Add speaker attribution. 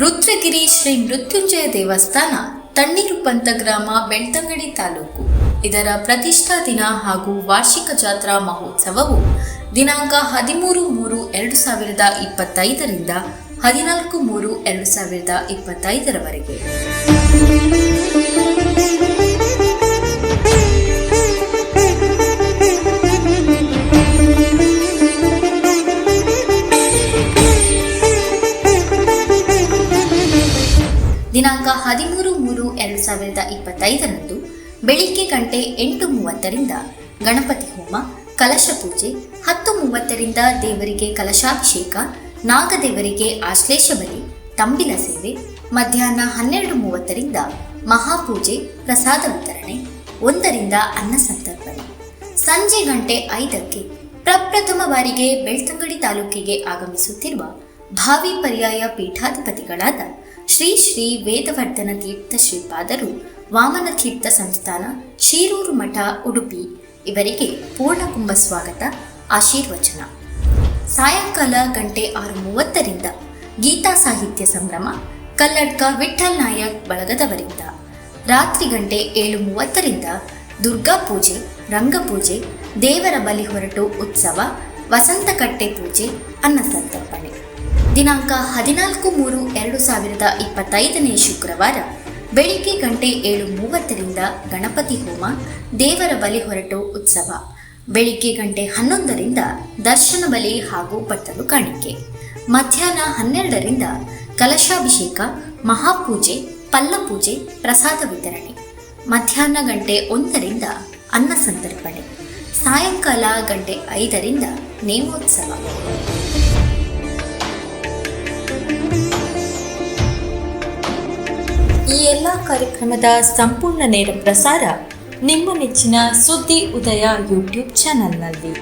Speaker 1: ರುದ್ರಗಿರಿ ಶ್ರೀ ಮೃತ್ಯುಂಜಯ ದೇವಸ್ಥಾನ ತಣ್ಣೀರು ಪಂತ ಗ್ರಾಮ, ಬೆಳ್ತಂಗಡಿ ತಾಲೂಕು. ಇದರ ಪ್ರತಿಷ್ಠಾ ದಿನ ಹಾಗೂ ವಾರ್ಷಿಕ ಜಾತ್ರಾ ಮಹೋತ್ಸವವು ದಿನಾಂಕ ಹದಿಮೂರು ಮೂರು ಎರಡು ಸಾವಿರದ ಇಪ್ಪತ್ತೈದರಿಂದ ಹದಿನಾಲ್ಕು ಮೂರು ಎರಡು ಸಾವಿರದ ಇಪ್ಪತ್ತೈದರವರೆಗೆ. ದಿನಾಂಕ ಹದಿಮೂರು ಮೂರು ಎರಡು ಸಾವಿರದ ಇಪ್ಪತ್ತೈದರಂದು ಬೆಳಿಗ್ಗೆ ಗಂಟೆ ಎಂಟು ಮೂವತ್ತರಿಂದ ಗಣಪತಿ ಹೋಮ, ಕಲಶ ಪೂಜೆ, ಹತ್ತು ಮೂವತ್ತರಿಂದ ದೇವರಿಗೆ ಕಲಶಾಭಿಷೇಕ, ನಾಗದೇವರಿಗೆ ಆಶ್ಲೇಷ ಬಲಿ, ತಂಬಿಲ ಸೇವೆ, ಮಧ್ಯಾಹ್ನ ಹನ್ನೆರಡು ಮೂವತ್ತರಿಂದ ಮಹಾಪೂಜೆ, ಪ್ರಸಾದ ವಿತರಣೆ, ಒಂದರಿಂದ ಅನ್ನ ಸಂತರ್ಪಣೆ. ಸಂಜೆ ಗಂಟೆ ಐದಕ್ಕೆ ಪ್ರಪ್ರಥಮ ಬಾರಿಗೆ ಬೆಳ್ತಂಗಡಿ ತಾಲೂಕಿಗೆ ಆಗಮಿಸುತ್ತಿರುವ ಭಾವಿ ಪರ್ಯಾಯ ಪೀಠಾಧಿಪತಿಗಳಾದ ಶ್ರೀ ಶ್ರೀ ವೇದವರ್ಧನ ತೀರ್ಥ ಶ್ರೀಪಾದರು, ವಾಮನ ತೀರ್ಥ ಸಂಸ್ಥಾನ ಶೀರೂರು ಮಠ, ಉಡುಪಿ. ಇವರಿಗೆ ಪೂರ್ಣ ಕುಂಭ ಸ್ವಾಗತ, ಆಶೀರ್ವಚನ. ಸಾಯಂಕಾಲ ಗಂಟೆ ಆರು ಮೂವತ್ತರಿಂದ ಗೀತಾ ಸಾಹಿತ್ಯ ಸಂಭ್ರಮ ಕಲ್ಲಡ್ಕ ವಿಠಲ್ ನಾಯಕ್ ಬಳಗದವರಿಂದ. ರಾತ್ರಿ ಗಂಟೆ ಏಳು ಮೂವತ್ತರಿಂದ ದುರ್ಗಾ ಪೂಜೆ ರಂಗಪೂಜೆ ದೇವರ ಬಲಿ ಹೊರಟು ಉತ್ಸವ, ವಸಂತಕಟ್ಟೆ ಪೂಜೆ ಅನ್ನ ಸಂತರ್ಪಣೆ ದಿನಾಂಕ ಹದಿನಾಲ್ಕು ಮೂರು ಎರಡು ಸಾವಿರದ ಇಪ್ಪತ್ತೈದನೇ ಶುಕ್ರವಾರ, ಬೆಳಿಗ್ಗೆ ಗಂಟೆ ಏಳು ಮೂವತ್ತರಿಂದ ಗಣಪತಿ ಹೋಮ, ದೇವರ ಬಲಿ ಹೊರಟು ಉತ್ಸವ. ಬೆಳಿಗ್ಗೆ ಗಂಟೆ ಹನ್ನೊಂದರಿಂದ ದರ್ಶನ ಬಲಿ ಹಾಗೂ ಬಟ್ಟಲು ಕಾಣಿಕೆ. ಮಧ್ಯಾಹ್ನ ಹನ್ನೆರಡರಿಂದ ಕಲಶಾಭಿಷೇಕ, ಮಹಾಪೂಜೆ, ಪಲ್ಲಪೂಜೆ, ಪ್ರಸಾದ ವಿತರಣೆ. ಮಧ್ಯಾಹ್ನ ಗಂಟೆ ಒಂದರಿಂದ ಅನ್ನ ಸಂತರ್ಪಣೆ. ಸಾಯಂಕಾಲ ಗಂಟೆ ಐದರಿಂದ ನೇಮೋತ್ಸವ. ಈ ಎಲ್ಲ ಕಾರ್ಯಕ್ರಮದ ಸಂಪೂರ್ಣ ನೇರ ಪ್ರಸಾರ ನಿಮ್ಮ ನೆಚ್ಚಿನ ಸುದ್ದಿ ಉದಯ ಯೂಟ್ಯೂಬ್ ಚಾನಲ್ನಲ್ಲಿ.